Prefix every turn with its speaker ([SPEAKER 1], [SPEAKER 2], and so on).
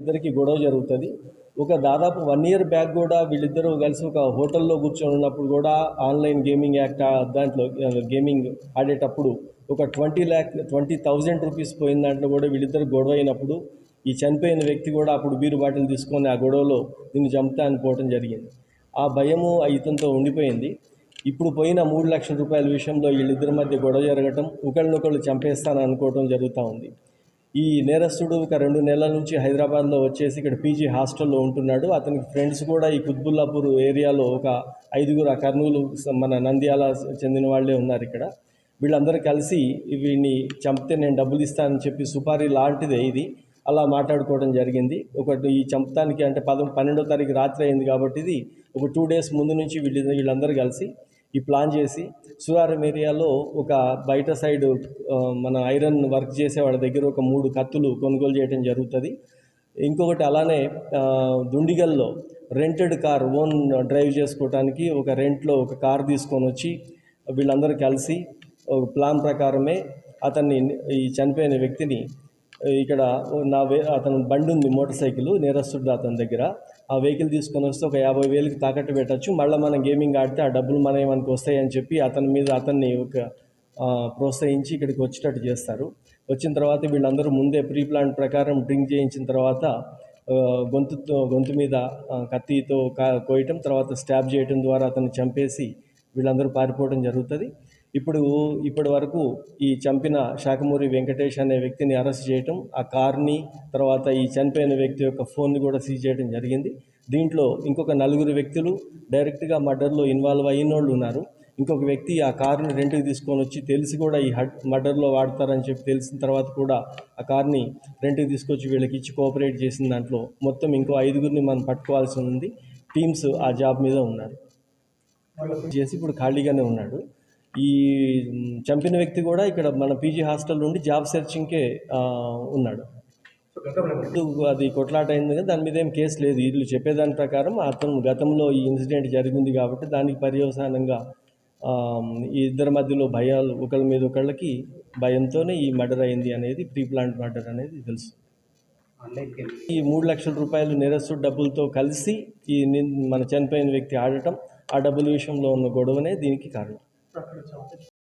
[SPEAKER 1] ఇద్దరికి గొడవ జరుగుతుంది. ఒక దాదాపు వన్ ఇయర్ బ్యాక్ కూడా వీళ్ళిద్దరూ కలిసి ఒక హోటల్లో కూర్చొని ఉన్నప్పుడు కూడా ఆన్లైన్ గేమింగ్ యాక్ట్ దాంట్లో గేమింగ్ ఆడేటప్పుడు ఒక twenty lakh twenty thousand rupees పోయిన దాంట్లో కూడా వీళ్ళిద్దరు గొడవ అయినప్పుడు ఈ చనిపోయిన వ్యక్తి కూడా అప్పుడు బీరు బాటిల్ తీసుకొని ఆ గొడవలో దీన్ని చంపుతా అనిపోవటం జరిగింది. ఆ భయము ఆ ఇతనితో ఉండిపోయింది. ఇప్పుడు పోయిన మూడు లక్షల రూపాయల విషయంలో వీళ్ళిద్దరి మధ్య గొడవ జరగటం ఒకళ్ళనొకళ్ళు చంపేస్తాను అనుకోవటం జరుగుతూ ఉంది. ఈ నేరస్తుడు ఒక రెండు నెలల నుంచి హైదరాబాద్లో వచ్చేసి ఇక్కడ పీజీ హాస్టల్లో ఉంటున్నాడు. అతనికి ఫ్రెండ్స్ కూడా ఈ కుత్బుల్లాపూర్ ఏరియాలో ఒక ఐదుగురు ఆ కర్నూలు మన నంద్యాల చెందిన వాళ్ళే ఉన్నారు ఇక్కడ. వీళ్ళందరూ కలిసి వీడిని చంపితే నేను డబ్బులు ఇస్తానని చెప్పి సుపారీ లాంటిదే ఇది. అలా మాట్లాడుకోవడం జరిగింది. ఒకటి ఈ చంపడానికి అంటే పద పన్నెండో తారీఖు రాత్రి అయింది కాబట్టి ఇది ఒక టూ డేస్ ముందు నుంచి వీళ్ళు వీళ్ళందరూ కలిసి ఈ ప్లాన్ చేసి సురారం ఏరియాలో ఒక బయట సైడ్ మన ఐరన్ వర్క్ చేసే వాళ్ళ దగ్గర ఒక మూడు కత్తులు కొనుగోలు చేయడం జరుగుతుంది. ఇంకొకటి అలానే దుండిగల్లో రెంటెడ్ కార్ ఓన్ డ్రైవ్ చేసుకోవటానికి ఒక రెంట్లో ఒక కార్ తీసుకొని వచ్చి వీళ్ళందరూ కలిసి ప్లాన్ ప్రకారమే అతన్ని ఈ చనిపోయిన వ్యక్తిని ఇక్కడ నా వే అతను బండి ఉంది మోటార్ సైకిల్ నేరస్తుడు అతని దగ్గర. ఆ వెహికల్ తీసుకొని వస్తే ఒక యాభై వేలకి తాకట్టు పెట్టచ్చు. మళ్ళీ మనం గేమింగ్ ఆడితే ఆ డబ్బులు మన మనకు వస్తాయని చెప్పి అతని మీద అతన్ని ఒక ప్రోత్సహించి ఇక్కడికి వచ్చేటట్టు చేస్తారు. వచ్చిన తర్వాత వీళ్ళందరూ ముందే ప్రీ ప్లాన్ ప్రకారం డ్రింక్ చేయించిన తర్వాత గొంతుతో గొంతు మీద కత్తితో కా కోయటం తర్వాత స్టాబ్ చేయటం ద్వారా అతన్ని చంపేసి వీళ్ళందరూ పారిపోవడం జరుగుతుంది. ఇప్పుడు ఇప్పటి వరకు ఈ చంపిన శాఖమూరి వెంకటేష్ అనే వ్యక్తిని అరెస్ట్ చేయటం ఆ కార్ని తర్వాత ఈ చనిపోయిన వ్యక్తి యొక్క ఫోన్ని కూడా సీజ్ చేయడం జరిగింది. దీంట్లో ఇంకొక నలుగురు వ్యక్తులు డైరెక్ట్గా మర్డర్లో ఇన్వాల్వ్ అయిన వాళ్ళు ఉన్నారు. ఇంకొక వ్యక్తి ఆ కారుని రెంట్కి తీసుకొని వచ్చి తెలిసి కూడా ఈ హడ్ మర్డర్లో వాడతారని చెప్పి తెలిసిన తర్వాత కూడా ఆ కార్ని రెంట్కి తీసుకొచ్చి వీళ్ళకి ఇచ్చి కోఆపరేట్ చేసిన దాంట్లో మొత్తం ఇంకో ఐదుగురిని మనం పట్టుకోవాల్సి ఉంది. టీమ్స్ ఆ జాబ్ మీద ఉన్నారు. చేసి ఇప్పుడు ఖాళీగానే ఉన్నాడు. ఈ చంపిన వ్యక్తి కూడా ఇక్కడ మన పీజీ హాస్టల్ నుండి జాబ్ సెర్చింగ్కే ఉన్నాడు. అది కొట్లాట అయింది కదా దాని మీద ఏం కేసు లేదు. వీళ్ళు చెప్పేదాని ప్రకారం అతను గతంలో ఈ ఇన్సిడెంట్ జరిగింది కాబట్టి దానికి పర్యవసానంగా ఈ ఇద్దరి మధ్యలో భయాలు ఒకళ్ళ మీద ఒకళ్ళకి భయంతోనే ఈ మర్డర్ అయింది అనేది ప్రీ ప్లాంట్ మర్డర్ అనేది తెలుసు. ఈ మూడు లక్షల రూపాయలు నేరస్తు డబ్బులతో కలిసి ఈ నిన్- మన చనిపోయిన వ్యక్తి ఆడటం ఆ డబ్బుల విషయంలో ఉన్న గొడవనే దీనికి కారణం. records office